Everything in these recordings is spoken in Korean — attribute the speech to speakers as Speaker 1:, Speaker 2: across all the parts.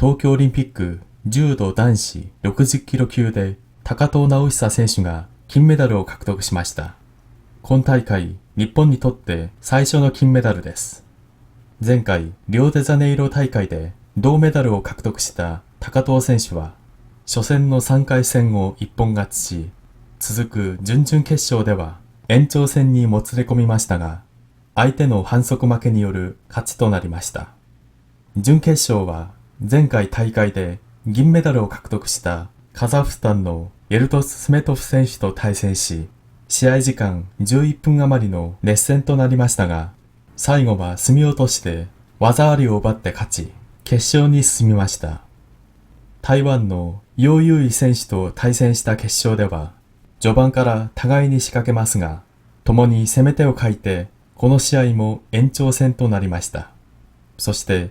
Speaker 1: 東京オリンピック柔道男子60キロ級で高藤直久選手が金メダルを獲得しました。今大会、日本にとって最初の金メダルです。前回、リオデジャネイロ大会で銅メダルを獲得した高藤選手は、初戦の3回戦を一本勝ちし、続く準々決勝では延長戦にもつれ込みましたが、相手の反則負けによる勝ちとなりました。準決勝は前回大会で銀メダルを獲得したカザフスタンのエルトス・スメトフ選手と対戦し、試合時間11分余りの熱戦となりましたが、最後は隅落としで技ありを奪って勝ち、決勝に進みました。台湾の楊優位選手と対戦した決勝では、序盤から互いに仕掛けますが、共に攻め手を欠いて、この試合も延長戦となりました。そして、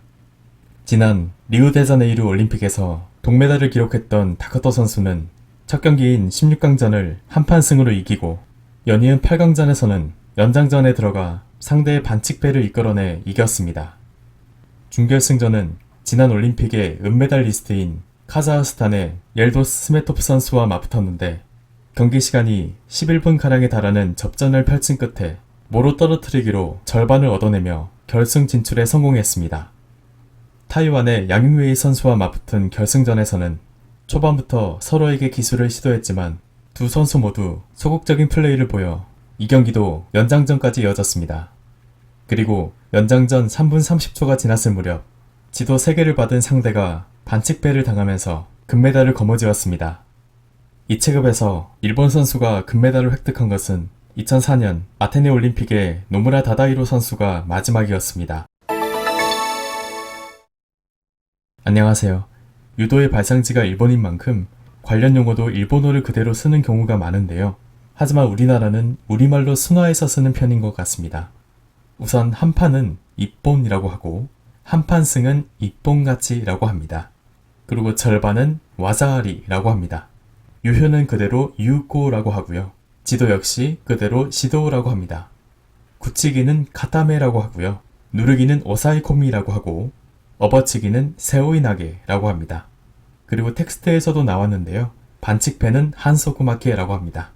Speaker 1: 지난 리우데자네이루 올림픽에서 동메달을 기록했던 다카토 선수는 첫 경기인 16강전을 한판 승으로 이기고 연이은 8강전에서는 연장전에 들어가 상대의 반칙패를 이끌어내 이겼습니다. 준결승전은 지난 올림픽의 은메달 리스트인 카자흐스탄의 옐도스 스메토프 선수와 맞붙었는데 경기 시간이 11분가량에 달하는 접전을 펼친 끝에 모로 떨어뜨리기로 절반을 얻어내며 결승 진출에 성공했습니다. 타이완의 양윤웨이 선수와 맞붙은 결승전에서는 초반부터 서로에게 기술을 시도했지만 두 선수 모두 소극적인 플레이를 보여 이 경기도 연장전까지 이어졌습니다. 그리고 연장전 3분 30초가 지났을 무렵 지도 3개를 받은 상대가 반칙패를 당하면서 금메달을 거머쥐었습니다. 이 체급에서 일본 선수가 금메달을 획득한 것은 2004년 아테네 올림픽의 노무라 다다이로 선수가 마지막이었습니다. 안녕하세요. 유도의 발상지가 일본인 만큼 관련 용어도 일본어를 그대로 쓰는 경우가 많은데요. 하지만 우리나라는 우리말로 순화해서 쓰는 편인 것 같습니다. 우선 한판은 입본이라고 하고 한판승은 입본같이라고 합니다. 그리고 절반은 와자리라고 합니다. 유효는 그대로 유고라고 하고요. 지도 역시 그대로 시도라고 합니다. 굳히기는 카타메라고 하고요. 누르기는 오사이코미라고 하고 업어치기는 세오이나게라고 합니다. 그리고 텍스트에서도 나왔는데요. 반칙패는 한소구마케라고 합니다.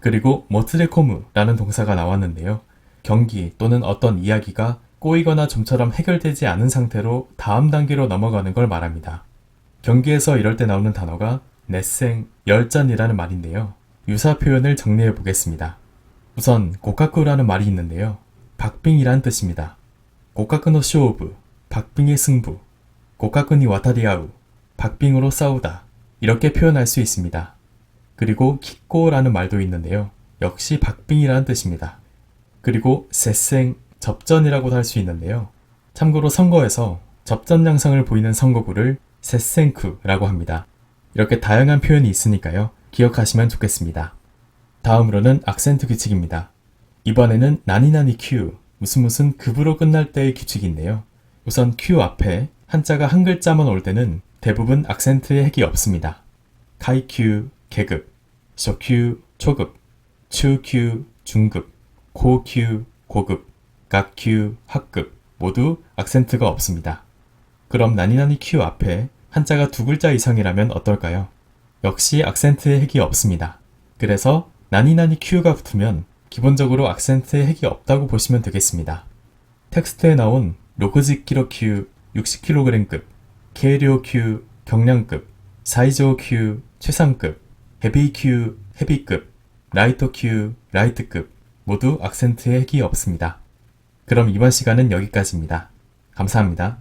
Speaker 1: 그리고 모트레코무라는 동사가 나왔는데요. 경기 또는 어떤 이야기가 꼬이거나 좀처럼 해결되지 않은 상태로 다음 단계로 넘어가는 걸 말합니다. 경기에서 이럴 때 나오는 단어가 넷생, 열전이라는 말인데요. 유사 표현을 정리해 보겠습니다. 우선 고카쿠라는 말이 있는데요. 박빙이란 뜻입니다. 고카쿠노 쇼오브, 박빙의 승부, 고카쿠니 와타리아우, 박빙으로 싸우다 이렇게 표현할 수 있습니다. 그리고 키코라는 말도 있는데요. 역시 박빙이라는 뜻입니다. 그리고 세생, 접전이라고도 할 수 있는데요. 참고로 선거에서 접전 양상을 보이는 선거구를 세생쿠라고 합니다. 이렇게 다양한 표현이 있으니까요. 기억하시면 좋겠습니다. 다음으로는 악센트 규칙입니다. 이번에는 나니나니 큐, 무슨 무슨 급으로 끝날 때의 규칙인데요. 우선 큐 앞에 한자가 한 글자만 올 때는 대부분 악센트의 핵이 없습니다. 카이큐, 계급, 쇼큐, 초급, 추큐, 중급, 고큐, 고급, 각큐, 학급 모두 악센트가 없습니다. 그럼 나니나니 큐 앞에 한자가 두 글자 이상이라면 어떨까요? 역시 악센트의 핵이 없습니다. 그래서 나니나니 큐가 붙으면 기본적으로 악센트의 핵이 없다고 보시면 되겠습니다. 텍스트에 나온 60kg급, 계료 큐 경량급, 사이조 큐 최상급, 헤비 큐 헤비급, 라이터 큐 라이트급 모두 악센트의 핵이 없습니다. 그럼 이번 시간은 여기까지입니다. 감사합니다.